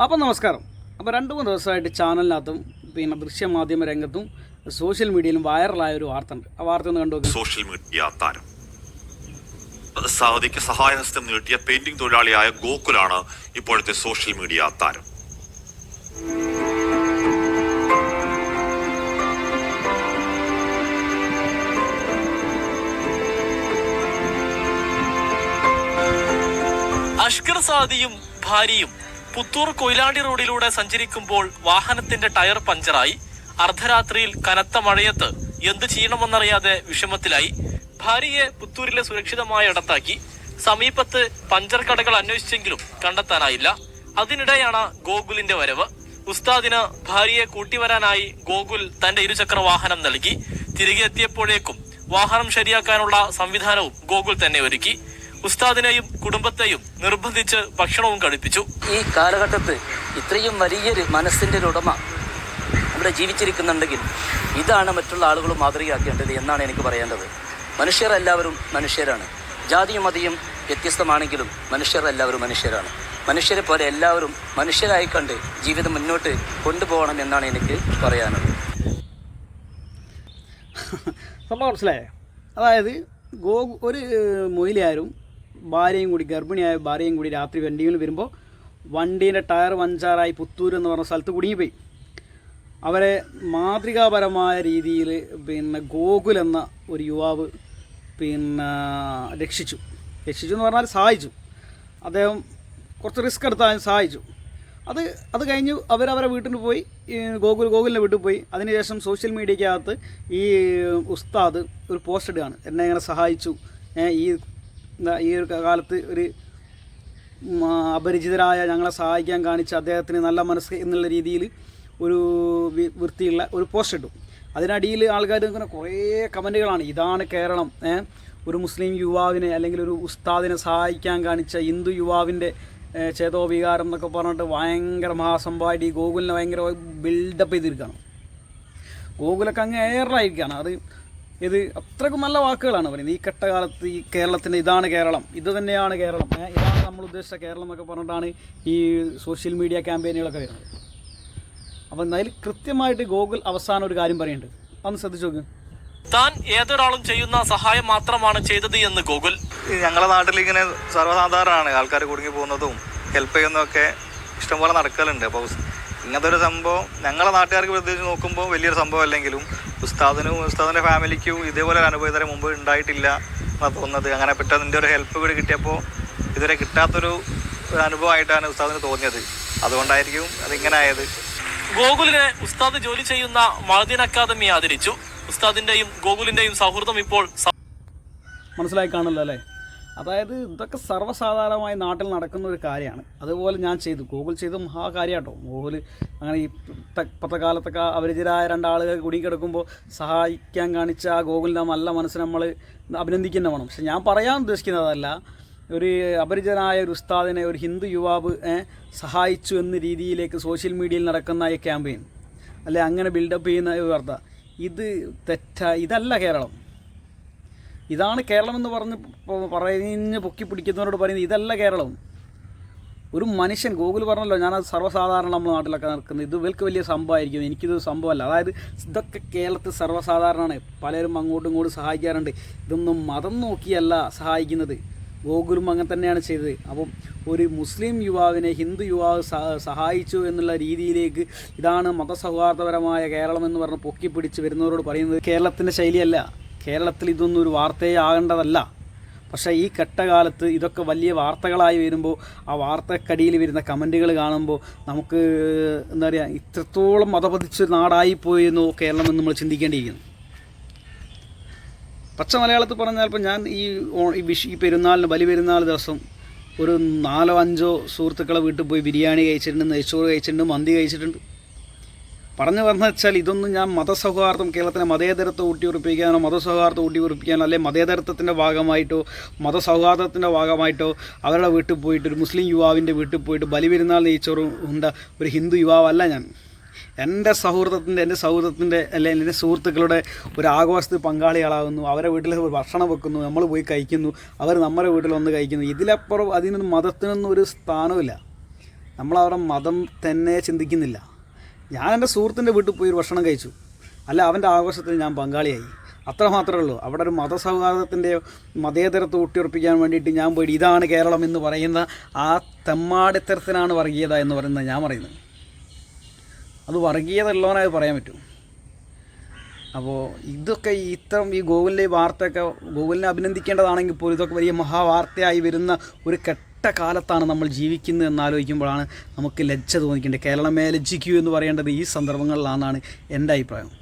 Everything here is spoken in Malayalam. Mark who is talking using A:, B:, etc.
A: അപ്പം നമസ്കാരം. അപ്പോൾ രണ്ട് മൂന്ന് ദിവസമായിട്ട് ചാനലിനകത്തും പിന്നെ ദൃശ്യമാധ്യമ രംഗത്തും സോഷ്യൽ മീഡിയയിലും വൈറലായ ഒരു വാർത്ത ഉണ്ട് ആ വാർത്ത ഒന്ന് കണ്ടു നോക്ക്.
B: സോഷ്യൽ മീഡിയ താരം. സൗദിക്ക് സഹായഹസ്തം നീട്ടിയ പെയിന്റിംഗ് തൊഴിലാളിയായ ഗോകുലാണ് ഇപ്പോഴത്തെ സോഷ്യൽ മീഡിയ താരം.
C: അഷ്കർ സാദിയും ഭാര്യയും പുത്തൂർ കൊയിലാണ്ടി റോഡിലൂടെ സഞ്ചരിക്കുമ്പോൾ വാഹനത്തിന്റെ ടയർ പഞ്ചറായി. അർദ്ധരാത്രിയിൽ കനത്ത മഴയത്ത് എന്ത് ചെയ്യണമെന്നറിയാതെ വിഷമത്തിലായി. ഭാര്യയെ പുത്തൂരിലെ സുരക്ഷിതമായ ഇടത്താക്കി സമീപത്ത് പഞ്ചർ കടകൾ അന്വേഷിച്ചെങ്കിലും കണ്ടെത്താനായില്ല. അതിനിടെയാണ് ഗോകുലിന്റെ വരവ്. ഉസ്താദിന് ഭാര്യയെ കൂട്ടിവരാനായി ഗോകുൽ തന്റെ ഇരുചക്ര വാഹനം നൽകി. തിരികെ എത്തിയപ്പോഴേക്കും വാഹനം ശരിയാക്കാനുള്ള സംവിധാനവും ഗോകുൽ തന്നെ ഒരുക്കി. ഉസ്താദിനെയും കുടുംബത്തെയും നിർബന്ധിച്ച് ഭക്ഷണവും കഴിപ്പിച്ചു.
D: ഈ കാലഘട്ടത്ത് ഇത്രയും വലിയൊരു മനസ്സിന്റെ ഒരു ഉടമ ഇവിടെ ജീവിച്ചിരിക്കുന്നുണ്ടെങ്കിൽ ഇതാണ് മറ്റുള്ള ആളുകൾ മാതൃകയാക്കേണ്ടത് എന്നാണ് എനിക്ക് പറയേണ്ടത്. മനുഷ്യർ എല്ലാവരും മനുഷ്യരാണ്. ജാതിയും മതിയും വ്യത്യസ്തമാണെങ്കിലും മനുഷ്യർ എല്ലാവരും മനുഷ്യരാണ്. മനുഷ്യരെ പോലെ എല്ലാവരും മനുഷ്യരായി കണ്ട് ജീവിതം മുന്നോട്ട് കൊണ്ടുപോകണം എന്നാണ് എനിക്ക് പറയാനുള്ളത്.
A: സംഭവം മനസ്സിലായേ? അതായത് ഗോ ഒരു മൊയിലാരും ഭാര്യയും കൂടി ഗർഭിണിയായ ഭാര്യയും കൂടി രാത്രി വണ്ടിയിൽ വരുമ്പോൾ വണ്ടീന്റെ ടയർ വഞ്ചാറായി പുത്തൂർ എന്ന് പറഞ്ഞ സ്ഥലത്ത് കുടുങ്ങിപ്പോയി. അവരെ മാതൃകാപരമായ രീതിയിൽ പിന്നെ ഗോകുൽ എന്ന ഒരു യുവാവ് പിന്നെ രക്ഷിച്ചു. രക്ഷിച്ചു എന്ന് പറഞ്ഞാൽ സഹായിച്ചു. അദ്ദേഹം കുറച്ച് റിസ്ക് എടുത്താലും സഹായിച്ചു. അത് അത് കഴിഞ്ഞ് അവരവരെ വീട്ടിൽ പോയി ഗോകുൽ ഗോകുലിന്റെ വീട്ടിൽ പോയി. അതിനുശേഷം സോഷ്യൽ മീഡിയക്കകത്ത് ഈ ഉസ്താദ് ഒരു പോസ്റ്റ് ഇടുകയാണ്. എന്നെ ഇങ്ങനെ സഹായിച്ചു. ഈ ഈ ഒരു കാലത്ത് ഒരു അപരിചിതരായ ഞങ്ങളെ സഹായിക്കാൻ കാണിച്ച അദ്ദേഹത്തിന് നല്ല മനസ്സ് എന്നുള്ള രീതിയിൽ ഒരു വൃത്തിയുള്ള ഒരു പോസ്റ്റ് ഇട്ടു. അതിനടിയിൽ ആൾക്കാർ ഇങ്ങനെ കുറേ കമന്റുകളാണ് ഇതാണ് കേരളം ഒരു മുസ്ലിം യുവാവിനെ അല്ലെങ്കിൽ ഒരു ഉസ്താദിനെ സഹായിക്കാൻ കാണിച്ച ഹിന്ദു യുവാവിന്റെ ചേതോവികാരം എന്നൊക്കെ പറഞ്ഞിട്ട് ഭയങ്കര മഹാസംഭവമായിട്ട് ഈ ഗോകുലിനെ ഭയങ്കര ബിൽഡപ്പ് ചെയ്തിരിക്കുകയാണ്. ഗോകുലൊക്കെ അങ്ങ് ഏറായിരിക്കുകയാണ് അത് ഇത് അത്രക്കും നല്ല വാക്കുകളാണ് പറയുന്നത് ഈ കെട്ടകാലത്ത് ഈ കേരളത്തിന്റെ ഇതാണ് കേരളം ഇത് തന്നെയാണ് കേരളം. ഇതാണ് നമ്മൾ ഉദ്ദേശിച്ച കേരളം എന്നൊക്കെ പറഞ്ഞിട്ടാണ് ഈ സോഷ്യൽ മീഡിയ ക്യാമ്പയിനുകളൊക്കെ വരുന്നത്. അപ്പം അതിൽ കൃത്യമായിട്ട് ഗോകുൽ അവസാനം ഒരു കാര്യം പറയുന്നുണ്ട്. അന്ന് ശ്രദ്ധിച്ചു നോക്ക്.
C: താൻ ഏതൊരാളും ചെയ്യുന്ന സഹായം മാത്രമാണ് ചെയ്തത് എന്ന് ഗോകുൽ.
E: ഞങ്ങളെ ഞങ്ങളുടെ നാട്ടിൽ ഇങ്ങനെ സർവസാധാരണമാണ് ആൾക്കാർ കുടുങ്ങി പോകുന്നതും ഹെൽപ്പ് ചെയ്യുന്നതൊക്കെ ഇഷ്ടംപോലെ നടക്കലുണ്ട്. അപ്പോൾ ഇങ്ങനത്തെ ഒരു സംഭവം ഞങ്ങളുടെ നാട്ടുകാർക്ക് പ്രത്യേകിച്ച് നോക്കുമ്പോൾ വലിയൊരു സംഭവം അല്ലെങ്കിലും ഉസ്താദിനും ഉസ്താദിന്റെ ഫാമിലിക്കും ഇതേപോലെ ഒരു അനുഭവം ഇതുവരെ മുമ്പ് ഉണ്ടായിട്ടില്ല എന്നാണ് തോന്നുന്നത്. അങ്ങനെ പെട്ടെന്ന് ഒരു ഹെൽപ്പ് കൂടി കിട്ടിയപ്പോൾ ഇതുവരെ കിട്ടാത്തൊരു ഒരു അനുഭവമായിട്ടാണ് ഉസ്താദിന് തോന്നിയത്. അതുകൊണ്ടായിരിക്കും അതിങ്ങനെ ആയത്.
C: ഗോകുലിനെ ഉസ്താദ് ജോലി ചെയ്യുന്ന മഹദീൻ അക്കാദമി ആദരിച്ചു. ഉസ്താദിന്റെയും ഗോകുലിന്റെയും സൗഹൃദം ഇപ്പോൾ മനസ്സിലായി
A: കാണല്ലോ അല്ലേ അതായത് ഇതൊക്കെ സർവസാധാരണമായി നാട്ടിൽ നടക്കുന്ന ഒരു കാര്യമാണ്. അതുപോലെ ഞാൻ ചെയ്തു. ഗൂഗിൾ ചെയ്ത മഹാകാര്യമാട്ടോ ഗൂഗിൾ അങ്ങനെ ഈ ഇപ്പത്തെ- കാലത്തൊക്കെ അപരിചിതരായ രണ്ടാളുകൾ കുടുങ്ങിക്കിടക്കുമ്പോൾ സഹായിക്കാൻ കാണിച്ച ആ ഗൂഗിളിന്റെ നല്ല മനസ്സിന് നമ്മൾ അഭിനന്ദിക്കുന്ന വേണം. പക്ഷെ ഞാൻ പറയാൻ ഉദ്ദേശിക്കുന്നതല്ല ഒരു അപരിചിതനായ ഒരു ഉസ്താദിനെ ഒരു ഹിന്ദു യുവാവ് സഹായിച്ചു എന്ന രീതിയിലേക്ക് സോഷ്യൽ മീഡിയയിൽ നടക്കുന്ന ഈ ക്യാമ്പയിൻ. അല്ലെ അങ്ങനെ ബിൽഡപ്പ് ചെയ്യുന്ന വാർത്ത. ഇത് തെറ്റ ഇതല്ല കേരളം. ഇതാണ് കേരളം എന്ന് പറഞ്ഞ് പറഞ്ഞ് പൊക്കി പിടിക്കുന്നവരോട് പറയുന്നത് ഇതല്ല കേരളം. ഒരു മനുഷ്യൻ ഗൂഗിൾ പറഞ്ഞല്ലോ ഞാൻ അത് സർവസാധാരണ നമ്മുടെ നാട്ടിലൊക്കെ നടക്കുന്നത്. ഇത് ഇവർക്ക് വലിയ സംഭവമായിരിക്കും. എനിക്കിത് സംഭവമല്ല. അതായത് ഇതൊക്കെ കേരളത്തിൽ സർവസാധാരണമാണ്. പലരും അങ്ങോട്ടും ഇങ്ങോട്ടും സഹായിക്കാറുണ്ട്. ഇതൊന്നും മതം നോക്കിയല്ല സഹായിക്കുന്നത്. ഗോകുലും അങ്ങനെ തന്നെയാണ് ചെയ്തത്. അപ്പം ഒരു മുസ്ലിം യുവാവിനെ ഹിന്ദു യുവാവ് സഹായിച്ചു എന്നുള്ള രീതിയിലേക്ക് ഇതാണ് മതസൗഹാർദ്ദപരമായ കേരളം എന്ന് പറഞ്ഞ് പൊക്കി പിടിച്ച് വരുന്നവരോട് പറയുന്നത് കേരളത്തിന്റെ ശൈലിയല്ല. കേരളത്തിൽ ഇതൊന്നും ഒരു വാർത്തയെ ആകേണ്ടതല്ല. പക്ഷേ ഈ കെട്ടകാലത്ത് ഇതൊക്കെ വലിയ വാർത്തകളായി വരുമ്പോൾ ആ വാർത്തക്കടിയിൽ വരുന്ന കമന്റുകൾ കാണുമ്പോൾ നമുക്ക് എന്താ പറയുക ഇത്രത്തോളം മതപതിച്ച നാടായി പോയിരുന്നു കേരളം എന്ന് നമ്മൾ ചിന്തിക്കേണ്ടിയിരിക്കുന്നു. പച്ച മലയാളത്തിൽ പറഞ്ഞാൽ ഇപ്പം ഞാൻ ഈ ഈ വിഷു ഈ പെരുന്നാളിന് ബലി പെരുന്നാൾ ദിവസം ഒരു നാലോ അഞ്ചോ സുഹൃത്തുക്കളെ വീട്ടിൽ പോയി ബിരിയാണി കഴിച്ചിട്ടുണ്ട് നെയ്ച്ചോറ് കഴിച്ചിട്ടുണ്ട് മന്തി കഴിച്ചിട്ടുണ്ട്. പറഞ്ഞു പറഞ്ഞു വെച്ചാൽ ഇതൊന്നും ഞാൻ മതസൗഹാർദ്ദം കേരളത്തിലെ മതേതരത്വം ഊട്ടിയുറപ്പിക്കാനോ മതസൗഹാർദ്ദം ഊട്ടിയുറപ്പിക്കാനോ അല്ലെങ്കിൽ മതേതരത്വത്തിന്റെ ഭാഗമായിട്ടോ മതസൗഹാർദ്ദത്തിന്റെ ഭാഗമായിട്ടോ അവരുടെ വീട്ടിൽ പോയിട്ട് ഒരു മുസ്ലിം യുവാവിന്റെ വീട്ടിൽ പോയിട്ട് ബലിപെരുന്നാൾ നെയ്ച്ചോറും ഉണ്ട ഒരു ഹിന്ദു യുവാവല്ല ഞാൻ. എന്റെ സൗഹൃദത്തിന്റെ എന്റെ സൗഹൃദത്തിന്റെ അല്ലെങ്കിൽ എന്റെ സുഹൃത്തുക്കളുടെ ഒരു ആഘോഷത്തിൽ പങ്കാളികളാകുന്നു അവരെ വീട്ടിൽ ഭക്ഷണം വെക്കുന്നു നമ്മൾ പോയി കഴിക്കുന്നു അവർ നമ്മുടെ വീട്ടിൽ ഒന്ന് കഴിക്കുന്നു. ഇതിലപ്പുറം അതിനൊന്നും മതത്തിനൊന്നും ഒരു സ്ഥാനമില്ല നമ്മളവരുടെ മതം തന്നെ ചിന്തിക്കുന്നില്ല. ഞാൻ എന്റെ സുഹൃത്തിന്റെ വീട്ടിൽ പോയി ഒരു ഭക്ഷണം കഴിച്ചു. അല്ല അവന്റെ ആഘോഷത്തിൽ ഞാൻ പങ്കാളിയായി. അത്ര മാത്രമേ ഉള്ളൂ. അവിടെ ഒരു മതസൗഹാർദ്ദത്തിന്റെയോ മതേതരത്തെ ഊട്ടിയുറപ്പിക്കാൻ വേണ്ടിയിട്ട് ഞാൻ പോയി ഇതാണ് കേരളം എന്ന് പറയുന്ന ആ തെമ്മാടിത്തരത്തിനാണ് വർഗീയത എന്ന് പറയുന്നത് ഞാൻ പറയുന്നത്. അത് വർഗീയത ഉള്ളവനായി പറയാൻ പറ്റും. അപ്പോൾ ഇതൊക്കെ ഇത്തരം ഈ ഗൂഗിളിലെ വാർത്തയൊക്കെ ഗൂഗിളിനെ അഭിനന്ദിക്കേണ്ടതാണെങ്കിൽ പോലും ഇതൊക്കെ വലിയ മഹാവാർത്തയായി വരുന്ന ഒരു കെട്ട കാലത്താണ് നമ്മൾ ജീവിക്കുന്നത് എന്നാലോചിക്കുമ്പോഴാണ് നമുക്ക് ലജ്ജ തോന്നിക്കേണ്ടത്. കേരളമേ ലജ്ജിക്കൂ എന്ന് പറയേണ്ടത് ഈ സന്ദർഭങ്ങളിലാണെന്നാണ് എന്റെ അഭിപ്രായം.